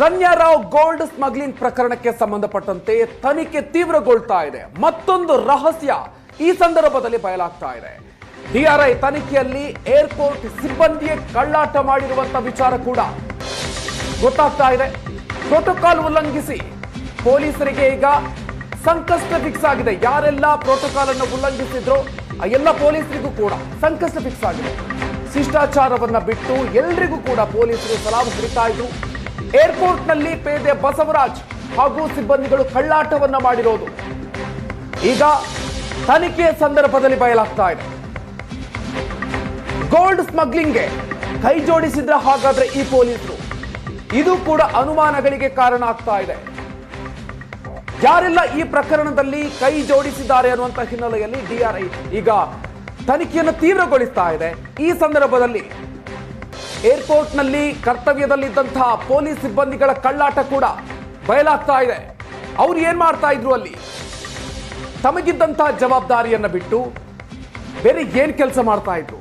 Ranya Rao gold smuggling ಪ್ರಕರಣಕ್ಕೆ ಸಂಬಂಧಪಟ್ಟಂತೆ ತನಿಖೆ ತೀವ್ರಗೊಳ್ತಾ ಇದೆ. ಮತ್ತೊಂದು ರಹಸ್ಯ ಈ ಸಂದರ್ಭದಲ್ಲಿ ಬಯಲಾಗ್ತಾ ಇದೆ. ಡಿಆರ್ಐ ತನಿಖೆಯಲ್ಲಿ ಏರ್ಪೋರ್ಟ್ ಸಿಬ್ಬಂದಿಯೇ ಕಳ್ಳಾಟ ಮಾಡಿರುವಂತ ವಿಚಾರ ಕೂಡ ಗೊತ್ತಾಗ್ತಾ ಇದೆ. ಪ್ರೋಟೋಕಾಲ್ ಉಲ್ಲಂಘಿಸಿ ಪೊಲೀಸರಿಗೆ ಈಗ ಸಂಕಷ್ಟ ಫಿಕ್ಸ್ ಆಗಿದೆ. ಯಾರೆಲ್ಲ ಪ್ರೋಟೋಕಾಲ್ ಅನ್ನು ಉಲ್ಲಂಘಿಸಿದ್ರು ಎಲ್ಲ ಪೊಲೀಸರಿಗೂ ಕೂಡ ಸಂಕಷ್ಟ ಫಿಕ್ಸ್ ಆಗಿದೆ. ಶಿಷ್ಟಾಚಾರವನ್ನ ಬಿಟ್ಟು ಎಲ್ರಿಗೂ ಕೂಡ ಪೊಲೀಸರು ಸಲಾಮ್ ಹಿಡಿತಾ ಇದ್ರು. ಏರ್ಪೋರ್ಟ್ನಲ್ಲಿ ಪೇದೆ ಬಸವರಾಜ್ ಹಾಗೂ ಸಿಬ್ಬಂದಿಗಳು ಕಳ್ಳಾಟವನ್ನ ಮಾಡಿರೋದು. ಈಗ ತನಿಖೆಯ ಸಂದರ್ಭದಲ್ಲಿ ಬಯಲಾಗ್ತಾ ಇದೆ. ಗೋಲ್ಡ್ ಸ್ಮಗ್ಲಿಂಗ್ಗೆ ಕೈ ಜೋಡಿಸಿದ್ರ ಹಾಗಾದ್ರೆ ಈ ಪೊಲೀಸರು. ಇದು ಕೂಡ ಅನುಮಾನಗಳಿಗೆ ಕಾರಣ ಆಗ್ತಾ ಇದೆ. ಯಾರೆಲ್ಲ ಈ ಪ್ರಕರಣದಲ್ಲಿ ಕೈ ಜೋಡಿಸಿದ್ದಾರೆ ಅನ್ನುವಂತ ಹಿನ್ನೆಲೆಯಲ್ಲಿ ಡಿಆರ್ಐ ಈಗ ತನಿಖೆಯನ್ನು ತೀವ್ರಗೊಳಿಸ್ತಾ ಇದೆ. ಈ ಸಂದರ್ಭದಲ್ಲಿ ಏರ್ಪೋರ್ಟ್ನಲ್ಲಿ ಕರ್ತವ್ಯದಲ್ಲಿದ್ದಂತಹ ಪೊಲೀಸ್ ಸಿಬ್ಬಂದಿಗಳ ಕಳ್ಳಾಟ ಕೂಡ ಬಯಲಾಗ್ತಾ ಇದೆ. ಅವ್ರು ಏನ್ ಮಾಡ್ತಾ ಇದ್ರು ಅಲ್ಲಿ? ತಮಗಿದ್ದಂತಹ ಜವಾಬ್ದಾರಿಯನ್ನ ಬಿಟ್ಟು ಬೇರೆ ಏನ್ ಕೆಲಸ ಮಾಡ್ತಾ ಇದ್ರು?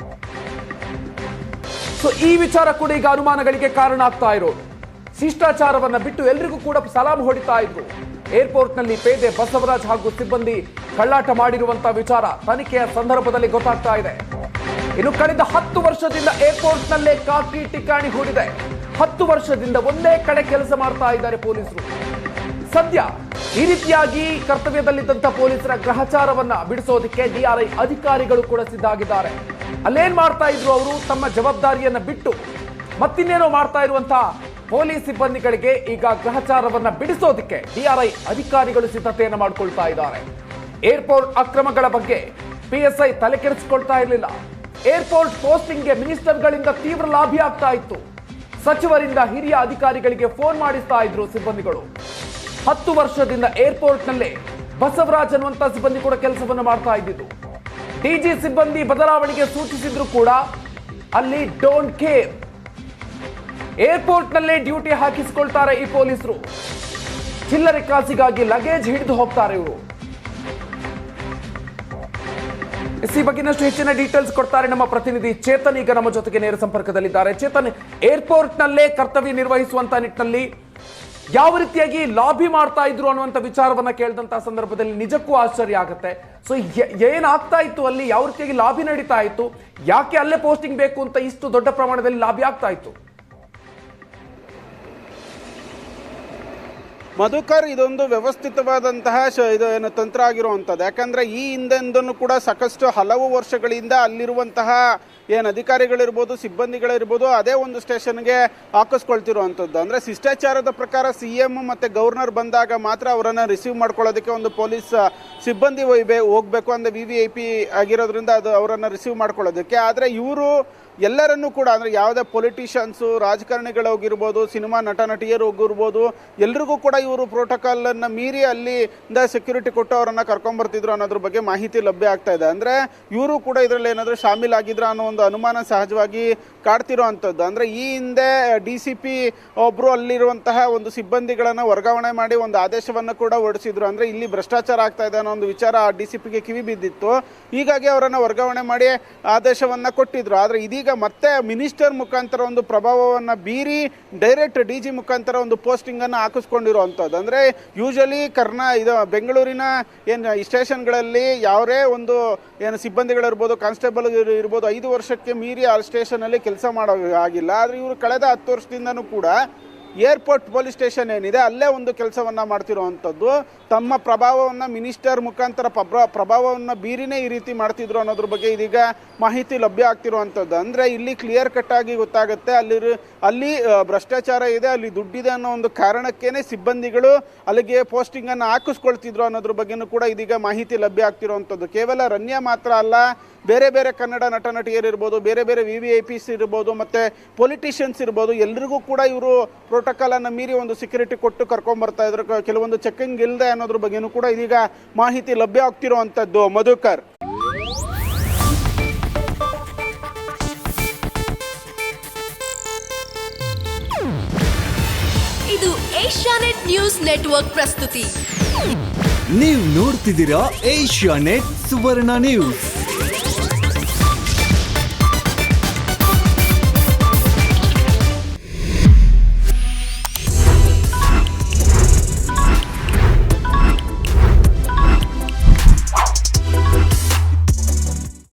ಸೊ ಈ ವಿಚಾರ ಕೂಡ ಈಗ ಅನುಮಾನಗಳಿಗೆ ಕಾರಣ ಆಗ್ತಾ ಇರೋದು. ಶಿಷ್ಟಾಚಾರವನ್ನು ಬಿಟ್ಟು ಎಲ್ರಿಗೂ ಕೂಡ ಸಲಾಂ ಹೊಡಿತಾ ಇದ್ರು. ಏರ್ಪೋರ್ಟ್ನಲ್ಲಿ ಪೇದೆ ಬಸವರಾಜ್ ಹಾಗೂ ಸಿಬ್ಬಂದಿ ಕಳ್ಳಾಟ ಮಾಡಿರುವಂತಹ ವಿಚಾರ ತನಿಖೆಯ ಸಂದರ್ಭದಲ್ಲಿ ಗೊತ್ತಾಗ್ತಾ ಇದೆ. ಇನ್ನು ಕಳೆದ ಹತ್ತು ವರ್ಷದಿಂದ ಏರ್ಪೋರ್ಟ್ನಲ್ಲೇ ಕಾಕಿ ಟಿಕಾಣಿ ಹೂಡಿದೆ. ಹತ್ತು ವರ್ಷದಿಂದ ಒಂದೇ ಕಡೆ ಕೆಲಸ ಮಾಡ್ತಾ ಇದ್ದಾರೆ ಪೊಲೀಸರು. ಸದ್ಯ ಈ ರೀತಿಯಾಗಿ ಕರ್ತವ್ಯದಲ್ಲಿದ್ದಂಥ ಪೊಲೀಸರ ಗ್ರಹಚಾರವನ್ನ ಬಿಡಿಸೋದಕ್ಕೆ ಡಿಆರ್ಐ ಅಧಿಕಾರಿಗಳು ಕೂಡ ಸಿದ್ಧ ಆಗಿದ್ದಾರೆ ಅಲ್ಲೇನ್ ಮಾಡ್ತಾ ಇದ್ರು ಅವರು? ತಮ್ಮ ಜವಾಬ್ದಾರಿಯನ್ನ ಬಿಟ್ಟು ಮತ್ತಿನ್ನೇನೋ ಮಾಡ್ತಾ ಇರುವಂತಹ ಪೊಲೀಸ್ ಸಿಬ್ಬಂದಿಗಳಿಗೆ ಈಗ ಗ್ರಹಚಾರವನ್ನ ಬಿಡಿಸೋದಕ್ಕೆ ಡಿಆರ್ಐ ಅಧಿಕಾರಿಗಳು ಸಿದ್ಧತೆಯನ್ನು ಮಾಡ್ಕೊಳ್ತಾ ಇದ್ದಾರೆ. ಏರ್ಪೋರ್ಟ್ ಅಕ್ರಮಗಳ ಬಗ್ಗೆ ಪಿಎಸ್ಐ ತಲೆ ಕೆಡಿಸಿಕೊಳ್ತಾ ಇರಲಿಲ್ಲ. ಏರ್ಪೋರ್ಟ್ ಪೋಸ್ಟಿಂಗ್ಗೆ ಮಿನಿಸ್ಟರ್ಗಳಿಂದ ತೀವ್ರ ಲಾಭಿ ಆಗ್ತಾ ಇತ್ತು. ಸಚಿವರಿಂದ ಹಿರಿಯ ಅಧಿಕಾರಿಗಳಿಗೆ ಫೋನ್ ಮಾಡಿಸ್ತಾ ಇದ್ರು ಸಿಬ್ಬಂದಿಗಳು. ಹತ್ತು ವರ್ಷದಿಂದ ಏರ್ಪೋರ್ಟ್ನಲ್ಲೇ ಬಸವರಾಜ್ ಅನ್ನುವಂತ ಸಿಬ್ಬಂದಿ ಕೂಡ ಕೆಲಸವನ್ನು ಮಾಡ್ತಾ ಇದ್ದಿದ್ದು. ಡಿಜಿ ಸಿಬ್ಬಂದಿ ಬದಲಾವಣೆಗೆ ಸೂಚಿಸಿದ್ರು ಕೂಡ ಅಲ್ಲಿ ಡೋಂಟ್ ಕೇರ್. ಏರ್ಪೋರ್ಟ್ನಲ್ಲೇ ಡ್ಯೂಟಿ ಹಾಕಿಸಿಕೊಳ್ತಾರೆ ಈ ಪೊಲೀಸರು. ಚಿಲ್ಲರೆ ಕಾಸಿಗಾಗಿ ಲಗೇಜ್ ಹಿಡಿದು ಹೋಗ್ತಾರೆ ಇವರು. ಈ ಬಗ್ಗೆನಷ್ಟು ಹೆಚ್ಚಿನ ಡೀಟೇಲ್ಸ್ ಕೊಡ್ತಾರೆ ನಮ್ಮ ಪ್ರತಿನಿಧಿ ಚೇತನ್. ಈಗ ನಮ್ಮ ಜೊತೆಗೆ ನೇರ ಸಂಪರ್ಕದಲ್ಲಿದ್ದಾರೆ. ಚೇತನ್ ಏರ್ಪೋರ್ಟ್ ನಲ್ಲೇ ಕರ್ತವ್ಯ ನಿರ್ವಹಿಸುವಂತ ನಿಟ್ಟಿನಲ್ಲಿ ಯಾವ ರೀತಿಯಾಗಿ ಲಾಬಿ ಮಾಡ್ತಾ ಇದ್ರು ಅನ್ನುವಂತ ವಿಚಾರವನ್ನ ಕೇಳಿದಂತ ಸಂದರ್ಭದಲ್ಲಿ ನಿಜಕ್ಕೂ ಆಶ್ಚರ್ಯ ಆಗುತ್ತೆ. ಸೊ ಏನಾಗ್ತಾ ಇತ್ತು ಅಲ್ಲಿ? ಯಾವ ರೀತಿಯಾಗಿ ಲಾಬಿ ನಡೀತಾ ಇತ್ತು? ಯಾಕೆ ಅಲ್ಲೇ ಪೋಸ್ಟಿಂಗ್ ಬೇಕು ಅಂತ ಇಷ್ಟು ದೊಡ್ಡ ಪ್ರಮಾಣದಲ್ಲಿ ಲಾಬಿ ಆಗ್ತಾ ಇತ್ತು? ಮಧುಕರ್ ಇದೊಂದು ವ್ಯವಸ್ಥಿತವಾದಂತಹ ಶ- ಇದು ಏನು ತಂತ್ರ ಆಗಿರುವಂಥದ್ದು ಯಾಕಂದ್ರೆ ಈ ಹಿಂದೆಂದೂ ಕೂಡ ಸಾಕಷ್ಟು ಹಲವು ವರ್ಷಗಳಿಂದ ಅಲ್ಲಿರುವಂತಹ ಏನು ಅಧಿಕಾರಿಗಳಿರ್ಬೋದು, ಸಿಬ್ಬಂದಿಗಳಿರ್ಬೋದು, ಅದೇ ಒಂದು ಸ್ಟೇಷನ್ಗೆ ಹಾಕಿಸ್ಕೊಳ್ತಿರುವಂಥದ್ದು ಅಂದರೆ ಶಿಷ್ಟಾಚಾರದ ಪ್ರಕಾರ ಸಿ ಎಂ ಮತ್ತು ಗವರ್ನರ್ ಬಂದಾಗ ಮಾತ್ರ ಅವರನ್ನು ರಿಸೀವ್ ಮಾಡ್ಕೊಳ್ಳೋದಕ್ಕೆ ಒಂದು ಪೊಲೀಸ್ ಸಿಬ್ಬಂದಿ ಒಯ್ಬೇ ಹೋಗ್ಬೇಕು ಅಂದರೆ ವಿ ವಿ ಐ ಪಿ ಆಗಿರೋದ್ರಿಂದ ಅದು ಅವರನ್ನು ರಿಸೀವ್ ಮಾಡ್ಕೊಳ್ಳೋದಕ್ಕೆ. ಆದರೆ ಇವರು ಎಲ್ಲರನ್ನೂ ಕೂಡ, ಅಂದರೆ ಯಾವುದೇ ಪೊಲಿಟಿಷಿಯನ್ಸು ರಾಜಕಾರಣಿಗಳು ಹೋಗಿರ್ಬೋದು, ಸಿನಿಮಾ ನಟ ನಟಿಯರು ಹೋಗಿರ್ಬೋದು, ಎಲ್ರಿಗೂ ಕೂಡ ಇವರು ಪ್ರೋಟೋಕಾಲನ್ನು ಮೀರಿ ಅಲ್ಲಿಂದ ಸೆಕ್ಯೂರಿಟಿ ಕೊಟ್ಟು ಅವರನ್ನು ಕರ್ಕೊಂಬರ್ತಿದ್ರು ಅನ್ನೋದ್ರ ಬಗ್ಗೆ ಮಾಹಿತಿ ಲಭ್ಯ ಆಗ್ತಾ ಇದೆ. ಅಂದರೆ ಇವರು ಕೂಡ ಇದರಲ್ಲಿ ಏನಾದರೂ ಶಾಮೀಲಾಗಿದ್ರ ಅನ್ನೋ ಒಂದು ಅನುಮಾನ ಸಹಜವಾಗಿ ಕಾಡ್ತಿರೋ ಅಂಥದ್ದು. ಅಂದರೆ ಈ ಹಿಂದೆ ಡಿ ಸಿ ಪಿ ಒಬ್ಬರು ಅಲ್ಲಿರುವಂತಹ ಒಂದು ಸಿಬ್ಬಂದಿಗಳನ್ನು ವರ್ಗಾವಣೆ ಮಾಡಿ ಒಂದು ಆದೇಶವನ್ನು ಕೂಡ ಹೊರಡಿಸಿದ್ರು. ಅಂದರೆ ಇಲ್ಲಿ ಭ್ರಷ್ಟಾಚಾರ ಆಗ್ತಾ ಇದೆ ಅನ್ನೋ ಒಂದು ವಿಚಾರ ಡಿ ಸಿ ಪಿಗೆ ಕಿವಿ ಬಿದ್ದಿತ್ತು ಹೀಗಾಗಿ ಅವರನ್ನು ವರ್ಗಾವಣೆ ಮಾಡಿ ಆದೇಶವನ್ನು ಕೊಟ್ಟಿದ್ರು. ಆದರೆ ಇದೀಗ ಮತ್ತೆ ಮಿನಿಸ್ಟರ್ ಮುಖಾಂತರ ಒಂದು ಪ್ರಭಾವವನ್ನ ಬೀರಿ ಡೈರೆಕ್ಟ್ ಡಿ ಜಿ ಮುಖಾಂತರ ಒಂದು ಪೋಸ್ಟಿಂಗ್ ಹಾಕಿಸ್ಕೊಂಡಿರುವಂಥದ್ದು ಅಂದರೆ ಯೂಶಲಿ ಕರ್ನಾ ಇದು ಬೆಂಗಳೂರಿನ ಏನು ಸ್ಟೇಷನ್ಗಳಲ್ಲಿ ಯಾವುದೇ ಒಂದು ಏನು ಸಿಬ್ಬಂದಿಗಳಿರ್ಬೋದು ಕಾನ್ಸ್ಟೇಬಲ್ ಇರ್ಬೋದು, ಐದು ವರ್ಷಕ್ಕೆ ಮೀರಿ ಆ ಸ್ಟೇಷನ್ ಅಲ್ಲಿ ಕೆಲಸ ಮಾಡೋ ಆಗಿಲ್ಲ ಆದ್ರೆ ಇವರು ಕಳೆದ ಹತ್ತು ವರ್ಷದಿಂದನೂ ಕೂಡ ಏರ್ಪೋರ್ಟ್ ಪೊಲೀಸ್ ಸ್ಟೇಷನ್ ಏನಿದೆ, ಅಲ್ಲೇ ಒಂದು ಕೆಲಸವನ್ನು ಮಾಡ್ತಿರುವಂಥದ್ದು. ತಮ್ಮ ಪ್ರಭಾವವನ್ನು ಮಿನಿಸ್ಟರ್ ಮುಖಾಂತರ ಪ್ರಭಾ- ಪ್ರಭಾವವನ್ನು ಬೀರಿನೇ ಈ ರೀತಿ ಮಾಡ್ತಿದ್ರು ಅನ್ನೋದ್ರ ಬಗ್ಗೆ ಇದೀಗ ಮಾಹಿತಿ ಲಭ್ಯ ಆಗ್ತಿರುವಂಥದ್ದು. ಅಂದರೆ ಇಲ್ಲಿ ಕ್ಲಿಯರ್ ಕಟ್ ಆಗಿ ಗೊತ್ತಾಗುತ್ತೆ, ಅಲ್ಲಿ ಅಲ್ಲಿ ಭ್ರಷ್ಟಾಚಾರ ಇದೆ, ಅಲ್ಲಿ ದುಡ್ಡಿದೆ ಅನ್ನೋ ಒಂದು ಕಾರಣಕ್ಕೇನೆ ಸಿಬ್ಬಂದಿಗಳು ಅಲ್ಲಿಗೆ ಪೋಸ್ಟಿಂಗನ್ನು ಹಾಕಿಸ್ಕೊಳ್ತಿದ್ರು ಅನ್ನೋದ್ರ ಬಗ್ಗೆನೂ ಕೂಡ ಇದೀಗ ಮಾಹಿತಿ ಲಭ್ಯ ಆಗ್ತಿರುವಂಥದ್ದು. ಕೇವಲ ರನ್ಯ ಮಾತ್ರ ಅಲ್ಲ ಬೇರೆ ಬೇರೆ ಕನ್ನಡ ನಟ ನಟಿಯರಿರ್ಬೋದು ಬೇರೆ ಬೇರೆ ವಿ ವಿ ಐ ಪಿಸ್ ಇರ್ಬೋದು ಮತ್ತು ಪೊಲಿಟಿಷಿಯನ್ಸ್ ಇರ್ಬೋದು ಎಲ್ರಿಗೂ ಕೂಡ ಇವರು ಪ್ರೋಟೋಕಾಲನ್ನು ಅನ್ನ ಮೀರಿ ಒಂದು ಸೆಕ್ಯೂರಿಟಿ ಕೊಟ್ಟು ಕರ್ಕೊಂಬರ್ತಾ ಇದ್ರು. ಕೆಲವೊಂದು ಚೆಕಿಂಗ್ ಇಲ್ಲದೆ ಅನ್ನೋದ್ರ ಬಗ್ಗೆನೂ ಕೂಡ ಇದೀಗ ಮಾಹಿತಿ ಲಭ್ಯ ಆಗ್ತಿರುವಂಥದ್ದು ಮಧುಕರ್. ಇದು ಏಷ್ಯಾನೆಟ್ ನ್ಯೂಸ್ ನೆಟ್ವರ್ಕ್ ಪ್ರಸ್ತುತಿ. ನೀವು ನೋಡ್ತಿದ್ದೀರಾ ಏಷ್ಯಾನೆಟ್ ಸುವರ್ಣ ನ್ಯೂಸ್.